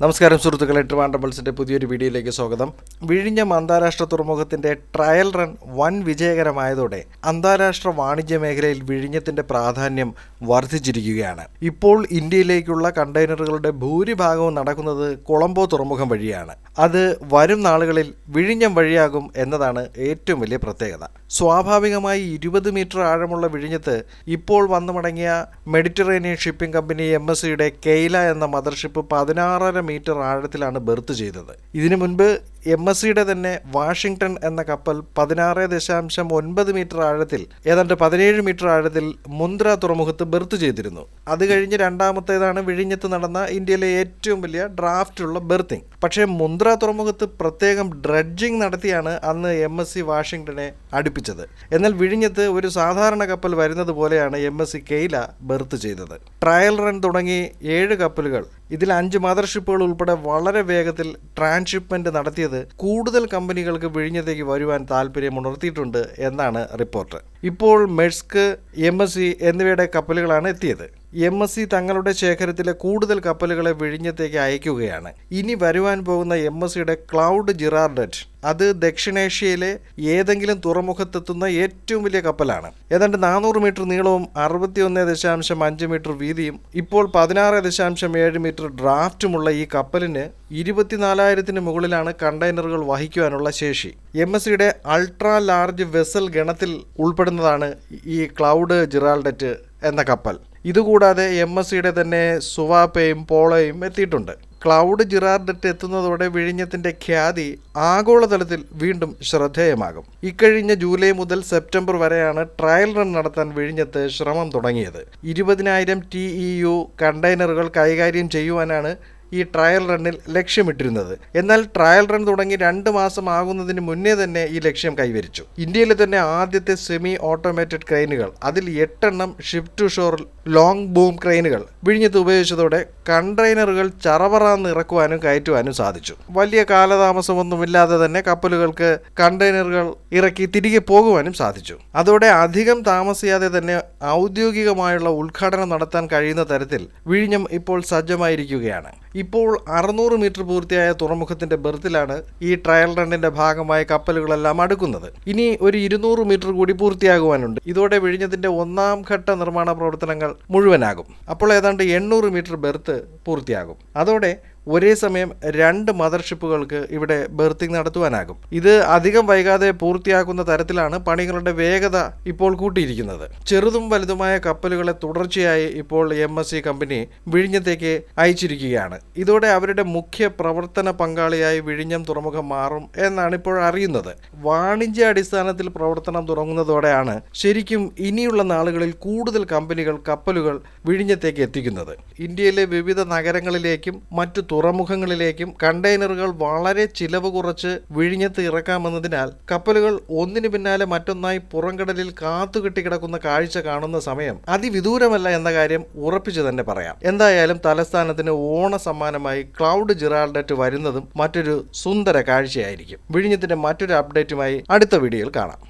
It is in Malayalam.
നമസ്കാരം സുഹൃത്തുക്കളെ ട്രിവാൻഡ്രബിൾസിന്റെ പുതിയൊരു വീഡിയോയിലേക്ക് സ്വാഗതം. വിഴിഞ്ഞം അന്താരാഷ്ട്ര തുറമുഖത്തിന്റെ ട്രയൽ റൺ വൻ വിജയകരമായതോടെ അന്താരാഷ്ട്ര വാണിജ്യ മേഖലയിൽ വിഴിഞ്ഞത്തിന്റെ പ്രാധാന്യം വർദ്ധിച്ചിരിക്കുകയാണ്. ഇപ്പോൾ ഇന്ത്യയിലേക്കുള്ള കണ്ടെയ്നറുകളുടെ ഭൂരിഭാഗവും നടക്കുന്നത് കൊളംബോ തുറമുഖം വഴിയാണ്. അത് വരും നാളുകളിൽ വിഴിഞ്ഞം വഴിയാകും എന്നതാണ് ഏറ്റവും വലിയ പ്രത്യേകത. സ്വാഭാവികമായി ഇരുപത് മീറ്റർ ആഴമുള്ള വിഴിഞ്ഞത്ത് ഇപ്പോൾ വന്നു മടങ്ങിയ Mediterranean shipping company M S സിയുടെ കെയ്ല എന്ന മദർഷിപ്പ് പതിനാറര മീറ്റർ ആഴത്തിലാണ് ബെർത്ത് ചെയ്തത്. ഇതിനു മുൻപ് എം എസ് സിയുടെ തന്നെ വാഷിങ്ടൺ എന്ന കപ്പൽ പതിനാറ് ദശാംശം ഒൻപത് മീറ്റർ ആഴത്തിൽ ഏതാണ്ട് പതിനേഴ് മീറ്റർ ആഴത്തിൽ മുന്ദ്ര തുറമുഖത്ത് ബെർത്ത് ചെയ്തിരുന്നു. അത് കഴിഞ്ഞ് രണ്ടാമത്തേതാണ് വിഴിഞ്ഞത്ത് നടന്ന ഇന്ത്യയിലെ ഏറ്റവും വലിയ ഡ്രാഫ്റ്റുള്ള ബെർത്തിങ്. പക്ഷേ മുന്ദ്ര തുറമുഖത്ത് പ്രത്യേകം ഡ്രഡ്ജിംഗ് നടത്തിയാണ് അന്ന് എം എസ് സി വാഷിങ്ടണെ അടുപ്പിച്ചത്. എന്നാൽ വിഴിഞ്ഞത്ത് ഒരു സാധാരണ കപ്പൽ വരുന്നത് പോലെയാണ് M S C Kayla berth ചെയ്തത്. ട്രയൽ റൺ തുടങ്ങി ഏഴ് കപ്പലുകൾ. ഇതിൽ അഞ്ച് മദർഷിപ്പുകൾ ഉൾപ്പെടെ വളരെ വേഗത്തിൽ ട്രാൻസ്ഷിപ്മെന്റ് നടത്തിയത് കൂടുതൽ കമ്പനികൾക്ക് വിഴിഞ്ഞത്തേക്ക് വരുവാൻ താല്പര്യം ഉണർത്തിയിട്ടുണ്ട് എന്നാണ് റിപ്പോർട്ട്. ഇപ്പോൾ മെഴ്സ്ക് എം എന്നിവയുടെ കപ്പലുകളാണ് എത്തിയത്. എം എസ് സി തങ്ങളുടെ ശേഖരത്തിലെ കൂടുതൽ കപ്പലുകളെ വിഴിഞ്ഞത്തേക്ക് അയക്കുകയാണ്. ഇനി വരുവാൻ പോകുന്ന എം എസ് സിയുടെ ക്ലൗഡ് ജിറാർഡറ്റ് അത് ദക്ഷിണേഷ്യയിലെ ഏതെങ്കിലും തുറമുഖത്തെത്തുന്ന ഏറ്റവും വലിയ കപ്പലാണ്. ഏതാണ്ട് നാനൂറ് മീറ്റർ നീളവും അറുപത്തിയൊന്ന് ദശാംശം അഞ്ച് മീറ്റർ വീതിയും ഇപ്പോൾ പതിനാറ് ദശാംശം ഏഴ് മീറ്റർ ഡ്രാഫ്റ്റുമുള്ള ഈ കപ്പലിന് ഇരുപത്തിനാലായിരത്തിന് മുകളിലാണ് കണ്ടെയ്നറുകൾ വഹിക്കുവാനുള്ള ശേഷി. എം എസ് സിയുടെ അൾട്രാ ലാർജ് വെസൽ ഗണത്തിൽ ഉൾപ്പെടുന്നതാണ് ഈ ക്ലൗഡ് ജിറാൾഡറ്റ് എന്ന കപ്പൽ. ഇതുകൂടാതെ എം എസ് സിയുടെ തന്നെ സുവാപ്പയും പോളയും എത്തിയിട്ടുണ്ട്. ക്ലൗഡ് ജിറാർഡറ്റ് എത്തുന്നതോടെ വിഴിഞ്ഞത്തിന്റെ ഖ്യാതി ആഗോളതലത്തിൽ വീണ്ടും ശ്രദ്ധേയമാകും. ഇക്കഴിഞ്ഞ ജൂലൈ മുതൽ സെപ്റ്റംബർ വരെയാണ് ട്രയൽ റൺ നടത്താൻ വിഴിഞ്ഞത്ത് ശ്രമം തുടങ്ങിയത്. ഇരുപതിനായിരം ടി ഇ യു കണ്ടെയ്നറുകൾ കൈകാര്യം ചെയ്യുവാനാണ് ഈ ട്രയൽ റണ്ണിൽ ലക്ഷ്യമിട്ടിരുന്നത്. എന്നാൽ ട്രയൽ റൺ തുടങ്ങി രണ്ട് മാസം ആകുന്നതിന് മുന്നേ തന്നെ ഈ ലക്ഷ്യം കൈവരിച്ചു. ഇന്ത്യയിലെ തന്നെ ആദ്യത്തെ സെമി ഓട്ടോമേറ്റഡ് ക്രെയിനുകൾ അതിൽ എട്ടെണ്ണം ship to shore long boom ക്രെയിനുകൾ വിഴിഞ്ഞത്ത് ഉപയോഗിച്ചതോടെ കണ്ടെയ്നറുകൾ ചറവറാന്ന് ഇറക്കുവാനും കയറ്റുവാനും സാധിച്ചു. വലിയ കാലതാമസമൊന്നുമില്ലാതെ തന്നെ കപ്പലുകൾക്ക് കണ്ടെയ്നറുകൾ ഇറക്കി തിരികെ പോകുവാനും സാധിച്ചു. അതോടെ അധികം താമസിയാതെ തന്നെ ഔദ്യോഗികമായുള്ള ഉദ്ഘാടനം നടത്താൻ കഴിയുന്ന തരത്തിൽ വിഴിഞ്ഞം ഇപ്പോൾ സജ്ജമായിരിക്കുകയാണ്. ഇപ്പോൾ അറുന്നൂറ് മീറ്റർ പൂർത്തിയായ തുറമുഖത്തിന്റെ ബെർത്തിലാണ് ഈ ട്രയൽ റണ്ണിന്റെ ഭാഗമായി കപ്പലുകളെല്ലാം അടുക്കുന്നത്. ഇനി ഒരു ഇരുന്നൂറ് മീറ്റർ കൂടി പൂർത്തിയാകുവാനുണ്ട്. ഇതോടെ വിഴിഞ്ഞത്തിന്റെ ഒന്നാം ഘട്ട നിർമ്മാണ പ്രവർത്തനങ്ങൾ മുഴുവനാകും. അപ്പോൾ ഏതാണ്ട് എണ്ണൂറ് മീറ്റർ ബെർത്ത് പൂർത്തിയാകും. അതോടെ ഒരേ സമയം രണ്ട് മദർഷിപ്പുകൾക്ക് ഇവിടെ ബെർത്തിങ് നടത്തുവാനാകും. ഇത് അധികം വൈകാതെ പൂർത്തിയാക്കുന്ന തരത്തിലാണ് പണികളുടെ വേഗത ഇപ്പോൾ കൂട്ടിയിരിക്കുന്നത്. ചെറുതും വലുതുമായ കപ്പലുകളെ തുടർച്ചയായി ഇപ്പോൾ എം എസ് സി കമ്പനി വിഴിഞ്ഞത്തേക്ക് അയച്ചിരിക്കുകയാണ്. ഇതോടെ അവരുടെ മുഖ്യ പ്രവർത്തന പങ്കാളിയായി വിഴിഞ്ഞം തുറമുഖം മാറും എന്നാണ് ഇപ്പോൾ അറിയുന്നത്. വാണിജ്യ അടിസ്ഥാനത്തിൽ പ്രവർത്തനം തുടങ്ങുന്നതോടെയാണ് ശരിക്കും ഇനിയുള്ള നാളുകളിൽ കൂടുതൽ കമ്പനികൾ കപ്പലുകൾ വിഴിഞ്ഞത്തേക്ക് എത്തിക്കുന്നത്. ഇന്ത്യയിലെ വിവിധ നഗരങ്ങളിലേക്കും മറ്റു തുറമുഖങ്ങളിലേക്കും കണ്ടെയ്നറുകൾ വളരെ ചിലവ് കുറച്ച് വിഴിഞ്ഞത്ത് ഇറക്കാമെന്നതിനാൽ കപ്പലുകൾ ഒന്നിനു പിന്നാലെ മറ്റൊന്നായി പുറംകടലിൽ കാത്തുകെട്ടി കിടക്കുന്ന കാഴ്ച കാണുന്ന സമയം അതിവിദൂരമല്ല എന്ന കാര്യം ഉറപ്പിച്ചു തന്നെ പറയാം. എന്തായാലും തലസ്ഥാനത്തിന് ഓണ സമ്മാനമായി ക്ലൗഡ് ജിറാൾഡറ്റ് വരുന്നതും മറ്റൊരു സുന്ദര കാഴ്ചയായിരിക്കും. വിഴിഞ്ഞത്തിന്റെ മറ്റൊരു അപ്ഡേറ്റുമായി അടുത്ത വീഡിയോയിൽ കാണാം.